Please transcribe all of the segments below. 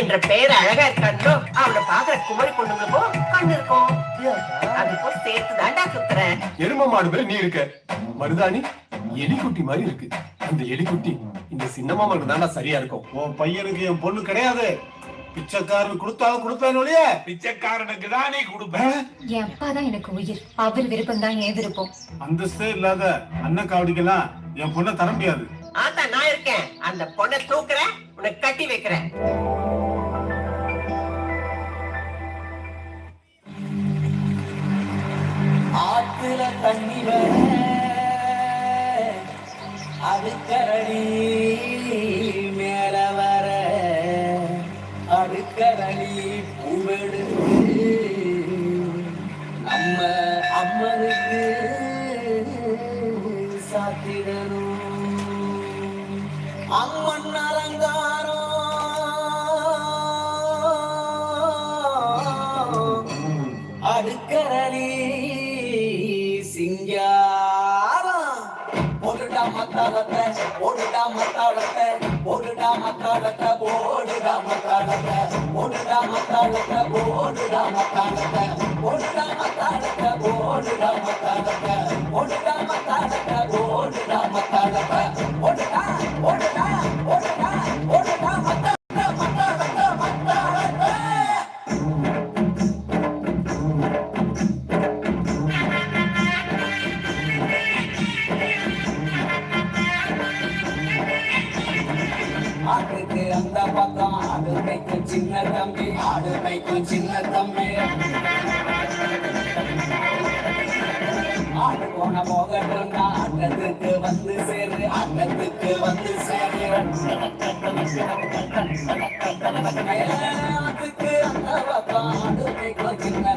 என்ற பெயர் அழகா இருக்காண்டோ அவனை பாக்குற குமரி பொண்ணுங்களுக்கும் கண்ணு இருக்கும். அதுக்கும் சேர்த்து தாண்டா சுத்துறேன் எரும மாடு மேல நீ இருக்க. மருதாணி எலிக்குட்டி மாதிரி இருக்கு. அந்த எலிக்குட்டி இந்த சின்ன மாமனுக்கு தாண்டா சரியா இருக்கும். உன் பையனுக்கு என் பொண்ணு கிடையாது. பிச்சைக்காரன் கொடுத்தாலும் கொடுப்பேன் ஒழிய. பிச்சைக்காரனுக்கு தான் நீ கொடுப்ப. என் அப்பா தான் எனக்கு உயிர். அவர் விருப்பம் தான் என் விருப்பம். அந்தஸ்தே இல்லாத அண்ணன் காவடிக்கெல்லாம் என் பொண்ணை தர முடியாது. ஆத்தா நான் இருக்கேன். அந்த பொண்ணை தூக்குறேன் உன்னை கட்டி வைக்கிறேன். ஆத்துல தண்ணி வர அது கரடி மத்தாளத்தை போடுடா மத்தாளத்தை போடுடா மத்தாளத்தை போடுடா மத்தாளத்தை போடுடா மத்தாளத்தை போடுடா மத்தாளத்தை போடுடா மத்தாளத்தை போடுடா மத்தாளத்தை போடுடா மத்தாளத்தை போடுடா மத்தாளத்தை போடுடா ஆடு சின்ன தம்பி ஆடு போன போகட்டும் ஆட்டத்துக்கு வந்து சேரு ஆட்டத்துக்கு வந்து சேரு. ஆட்டுக்கு அந்த பக்கம் ஆடு சின்ன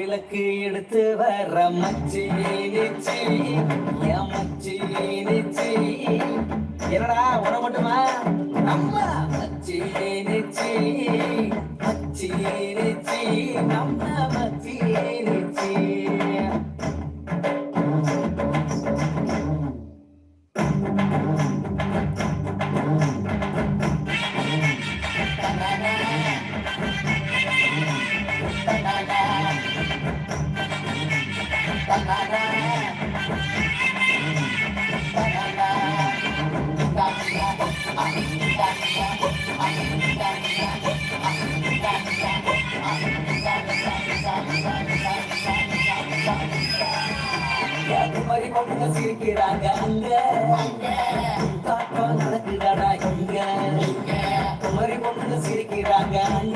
விளக்கு எடுத்து வர மச்சி நிச்சி என் மச்சி நிச்சி. என்னடா உன மட்டுமா? நம்ம மச்சி நிச்சி மச்சி நிச்சி. நம்ம மச்சி நிச்சி. மாதிரி மட்டும் சிரிக்கிறாங்க அங்க தாக்கம் நடக்குதாடா இங்க மாதிரி மட்டும் சிரிக்கிறாங்க அங்க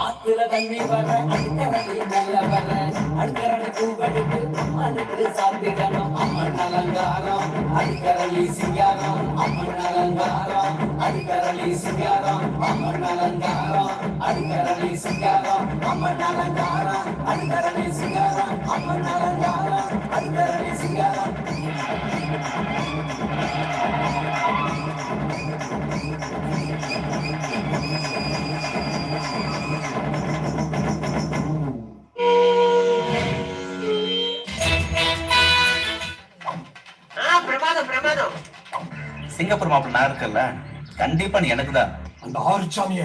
ஆத்துல தண்ணி வர அடிக்கடி நல்ல வர அடிக்கடி பூவெடுத்து அம்மானுக்கு சாப்பிடணும் அம்மன் அலங்காரம் அடிக்கரளி சிங்காரம் அம்மன் அலங்காரம் அடிக்கரளி சிங்காரம் அம்மன் அலங்காரம் அடிக்கரளி சிங்காரம் அம்மன் அலங்காரம் அடிக்கரளி சிங்காரம் அம்மன் அலங்காரம் அடிக்கரளி சிங்காரம் சிங்கப்பூர் மாப்பிள்ள நான் இருக்கல்ல கண்டிப்பா நீ எனக்கு தான். அந்த ஆறுச்சாமிய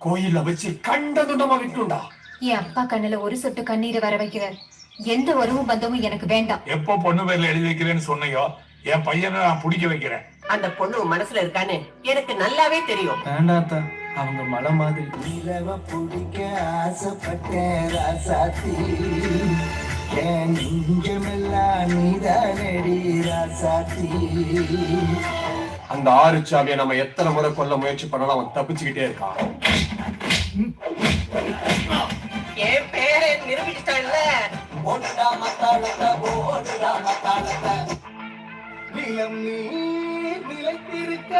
கோயில்ல வச்சு கண்டதுண்டமா விட்டுண்டா என் அப்பா கண்ணுல ஒரு சொட்டு கண்ணீரை வர வைக்கிறார். எந்த உறவும் பந்தமும் எனக்கு வேண்டாம். எப்போ பொண்ணு பேர்ல எழுதி வைக்கிறேன்னு சொன்னையோ என் பையனை நான் பிடிக்க வைக்கிறேன். அந்த பொண்ணு மனசுல இருக்கான்னு எனக்கு நல்லாவே தெரியும். வேண்டாத்தா அவங்க மலை மாதிரி. நிலவ பிடிக்க ஆசைப்பட்டேன் ராசாத்தி. என் நெஞ்சமெல்லாம் நீதானடி ராசாத்தி. அந்த ஆறுச்சாமிய நம்ம எத்தனை முறை கொல்ல முயற்சி பண்ணாலும் அவன் தப்பிச்சுக்கிட்டே இருக்கான். என் பேரை நிரூபிச்சிட்டான்ல. ஓடுடா மத்தாளத்தை ஓடுடா மத்தாளத்தை. நிலம் நீ நிலைத்திருக்க.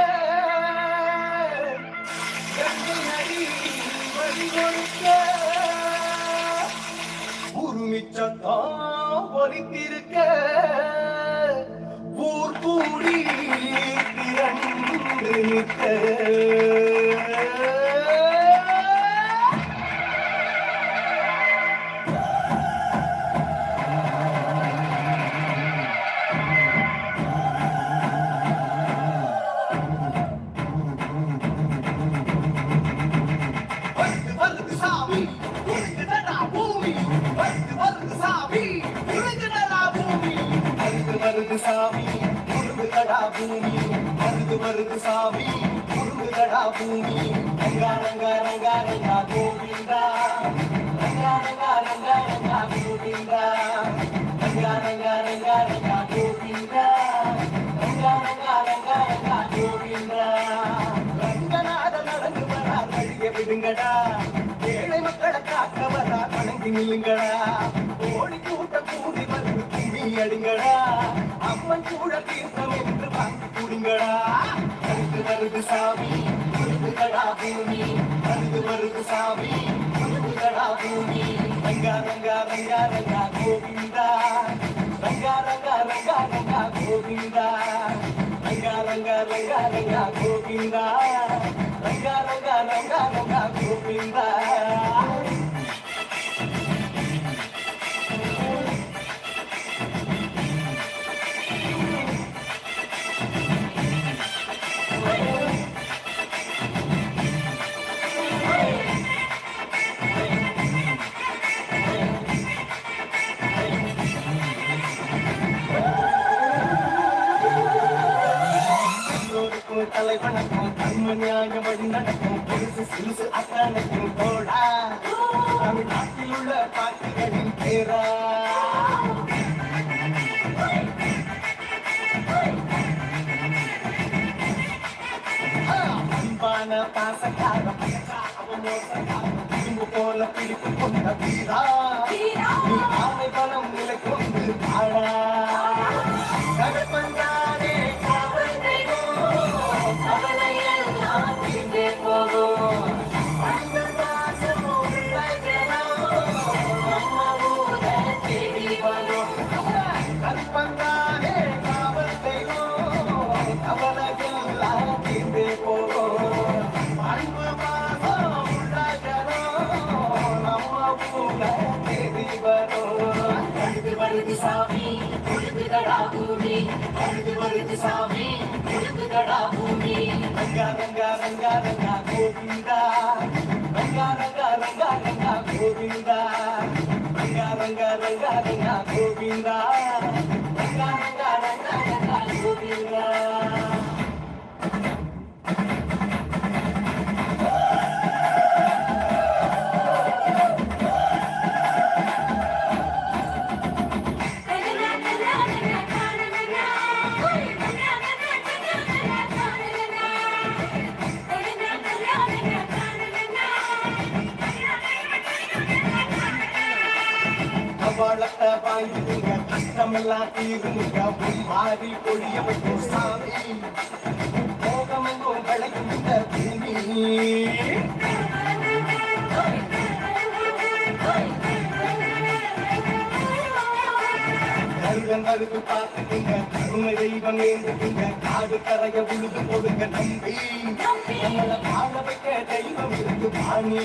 வழி கொடுக்க உருமிச்சத்தா ஒலித்திருக்க ஊர் கூடி திரண்டு நிற்க. பூமி வருது வருது சாமி உருகுதடா பூமி. ரங்கா ரங்கா ரங்கா ரங்கா கோவிந்தா. ரங்கா ரங்கா ரங்கா ரங்கா கோவிந்தா. ரங்கா ரங்கா ரங்கா ரங்கா கோவிந்தா. ரங்கா ரங்கா ரங்கா ரங்கா கோவிந்தா. ரங்கநாத நடந்து வரா வழிய விடுங்கடா. ஏழை மக்களை காக்க வரா வணங்கி நில்லுங்கடா. கோழி கூட்ட கூடி வந்து கும்மி அடிங்கடா. அம்மன் கூட தீர்த்தம் என்று பங்கு குடிங்கடா வருது வருது சாமி வருதுகடா பூமி வருது வருது சாமி வருதுகடா பூமி ரங்கா ரங்கா ரங்கா ரங்கா கோவிந்தா ரங்கா ரங்கா ரங்கா ரங்கா கோவிந்தா ரங்கா ரங்கா ரங்கா ரங்கா கோவிந்தா ரங்கா ரங்கா ரங்கா ரங்கா கோவிந்தா தலை வணக்கம். தன்மை நியாயம் வழி நடக்கும். பெருசு சிலுசு அத்தனைக்கும் போடா. தமிழ்நாட்டில் உள்ள பாட்டுகளின் பேரா. அன்பான பாசக்கார இரும்பு போல பிடித்து கொண்ட வீரா. நீ ஆமை பலம் நிலை கொண்டு பாடா வருது சாமி வருதுகடா பூமி வருது வருது சாமி வருது பூமி ரங்கா ரங்கா ரங்கா ரங்கா கோவிந்தா ரங்கா ரங்கா ரங்கா ரங்கா கோவிந்தா ரங்கா ரங்கா ரங்கா ரங்கா கோவிந்தா ரங்கா ரங்கா ரங்கா ரங்கா கோவிந்தா அவளத்தை வாங்கிடுங்க கஷ்டமெல்லாம் தீருங்க மாறி பொழிய வைக்கும் சாமி மோகமெங்கும் விளையும் இந்த பூமி கருகன் வருது பார்த்துக்குங்க தெய்வம் ஏந்துக்குங்க காடு கரைய உழுது போடுங்க நம்பி வாழ வைக்க தெய்வம் இருக்கு பாணி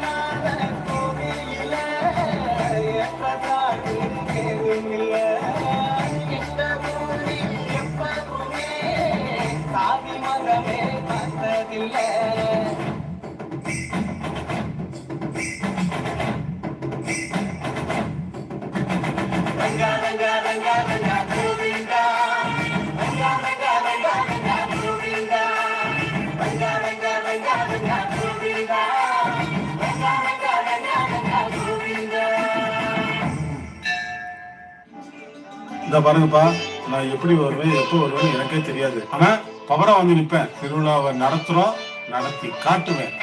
இந்த பாருங்கப்பா நான் எப்படி வருவேன் எப்போ வருவேன் எனக்கே தெரியாது. ஆனா பவரா வந்து நிப்பேன். திருவிழாவை நடத்துறோம் நடத்தி காட்டுவேன்.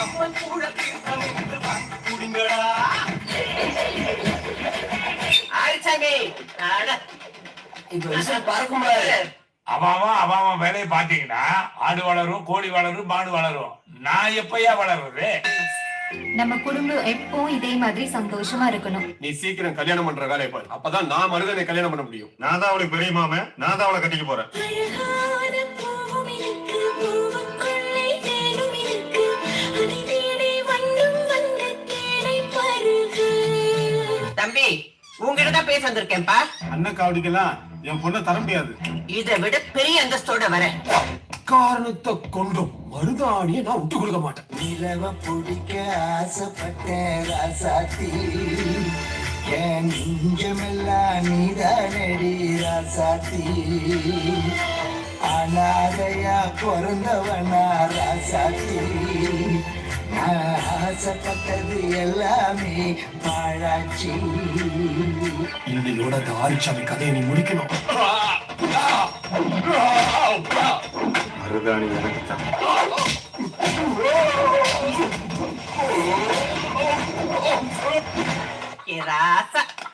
அம்மன் கூட தீர்த்தம் என்று வாங்கி இப்ப விஷயம் பறக்கும்போது அவன் அவன் வேலையை பாத்தீங்கன்னா ஆடு வளரும் கோழி வளரும் மாடு வளரும். நான் எப்பயா வளருது நம்ம குடும்பம் எப்பவும் இதே மாதிரி சந்தோஷமா இருக்கணும். நீ சீக்கிரம் கல்யாணம் பண்ற வேலையை பாரு. அப்பதான் நான் மருதனை கல்யாணம் பண்ண முடியும். நான் தான் அவளுக்கு பெரிய மாமன். நான் தான் அவளை கட்டிக்க போறேன். தம்பி உங்ககிட்ட தான் பேச வந்திருக்கேன்ப்பா. அண்ணன் காவடிக்கெல்லாம் என் பொண்ணை தர முடியாது. இதை விட பெரிய அந்தஸ்தோட வரேன் காரணத்தை கொண்டும் மருதாணியை நான் விட்டு கொடுக்க மாட்டேன். நிலவ பிடிக்க ஆசைப்பட்டேன் ராசாத்தி. என் நெஞ்சமெல்லாம் நீதானடி ராசாத்தி. அனாதையா பிறந்தவனா ராசாத்தி. நான் ஆசைப்பட்டது எல்லாமே பாழாச்சி. இன்னையோட அந்த ஆரிச்சாமி கதையை நீ முடிக்கணும். மருதாணி எனக்கு தான் ஏ ராசா ம். நிலவ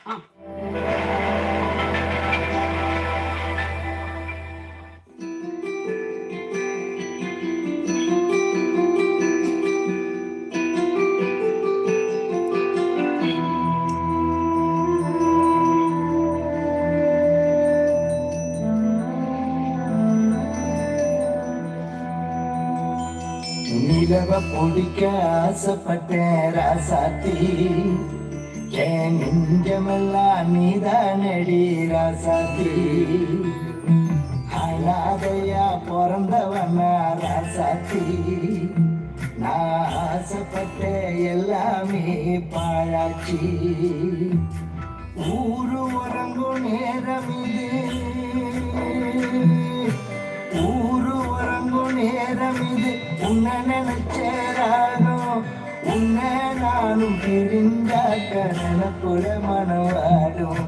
முடிக்க ஆசைப்பட்டேன் ராசாத்தி என் நெஞ்சமெல்லாம் நீதானடி ராசாத்தி அனாதையா பிறந்தவன ராசாத்தி நான் ஆசைப்பட்ட எல்லாமே பாழாச்சி ஊரு உறங்கும் நேரம் இது நேரம் இது. உன்னை நினைச்சேரானும் உன்னை நானும் பிரிஞ்சாக்க நினப்புல மனவாடும்.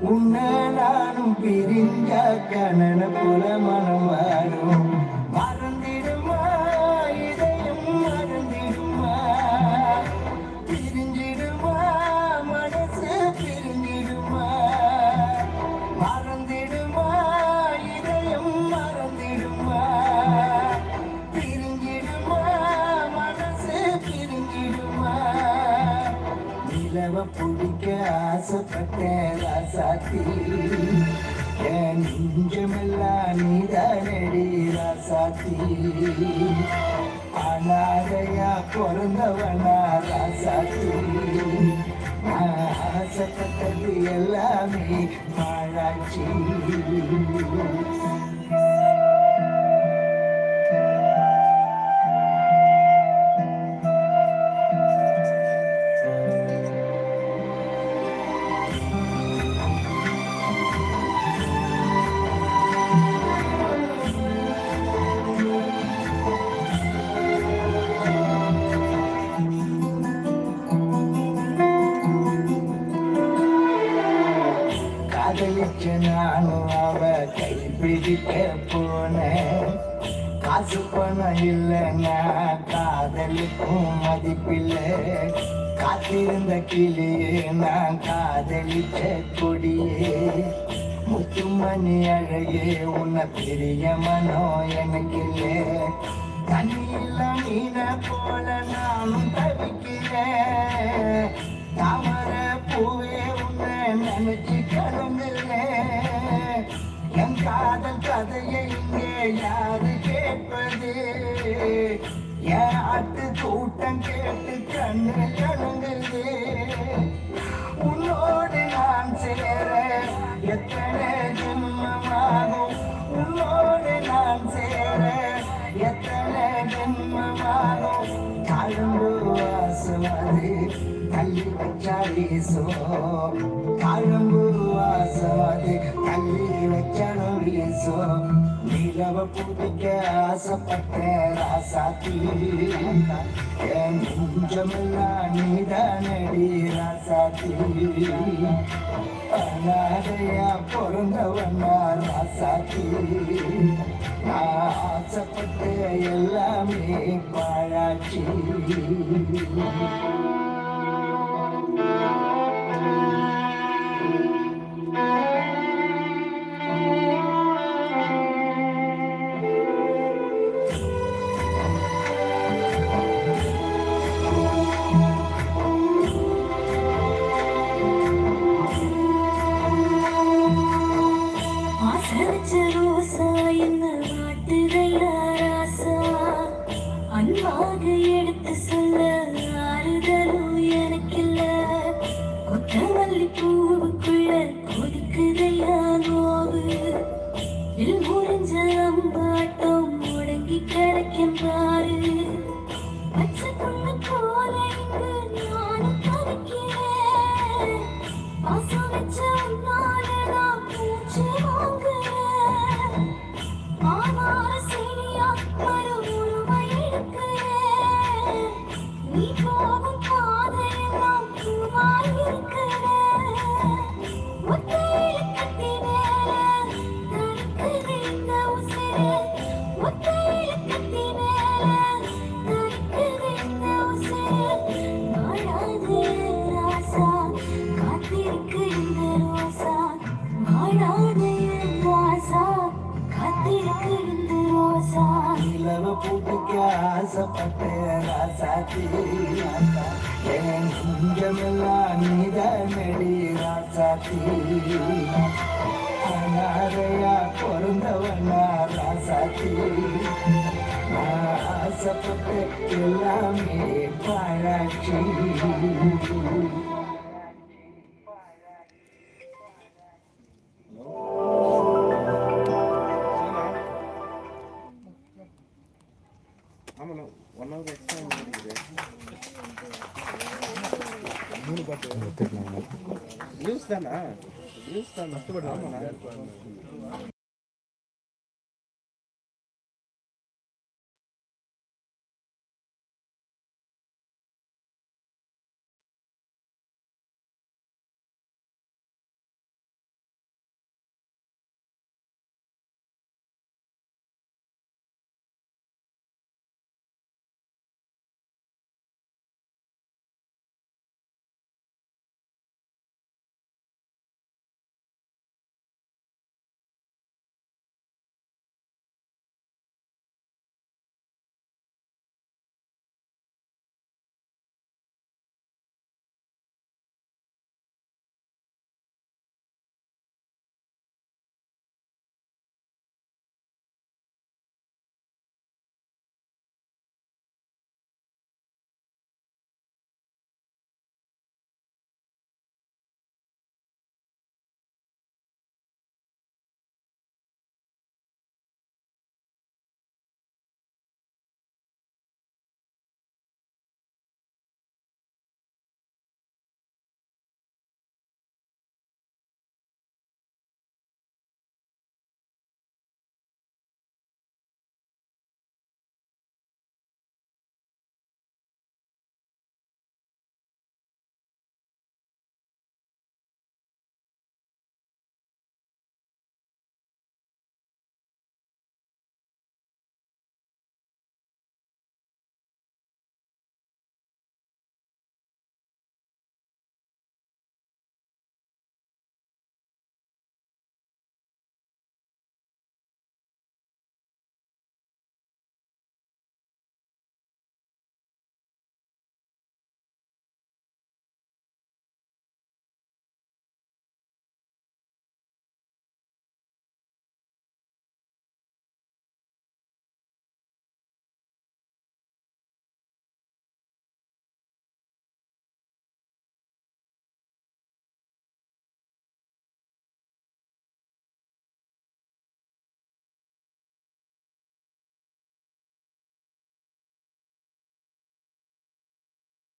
உன்னை நானும் பிரிஞ்சாக்க நினப்புல மனவாடும். ஆசைப்பட்டேன் ராசாத்தி என் நெஞ்சமெல்லாம் நீதானடி ராசாத்தி. அனாதையா பிறந்தவனா ராசாத்தி. நான் ஆசைப்பட்டது எல்லாமே மாளாச்சி காதலிச்ச கொடியே முத்துமணி அழகே உன்னை பெரிய மனோ எனக்கு இல்லை தண்ணியில மீன போல நானும் தவிக்கிறேன். தாமர பூவே உன்னை நினைச்சு கலங்குறேன் என் காதல் கதையை இங்கே யாரு கேட்பது? என் ஆட்டு கூட்டம் கேட்டு கண்ணு கலங்குது. உன்னோடு நான் சேர எத்தனை ஜென்மமாகும்? உன்னோடு நான் சேர எத்தனை ஜென்மமாகும்? தாழம்பு வாசம் தள்ளி வச்சா வீசோ தாழம்பு வாசம் தள்ளி வச்சாலும் வீசோ நிலவ புதிக்க ஆசைப்பட்ட ராசாத்தி. என் நெஞ்சமெல்லாம் நீதானடி ராசாத்தி. அநாதையா பிறந்தவனா ராசாத்தி. நான் ஆசைப்பட்ட எல்லாமே பாழாச்சி. நீ என் நெஞ்சமெல்லாம் நீதானடி ராசாத்தி அனாதையா பிறந்தவனா ராசாத்தி ஆசைப்பட்ட எல்லாமே பாராட்சி. నష్టపడి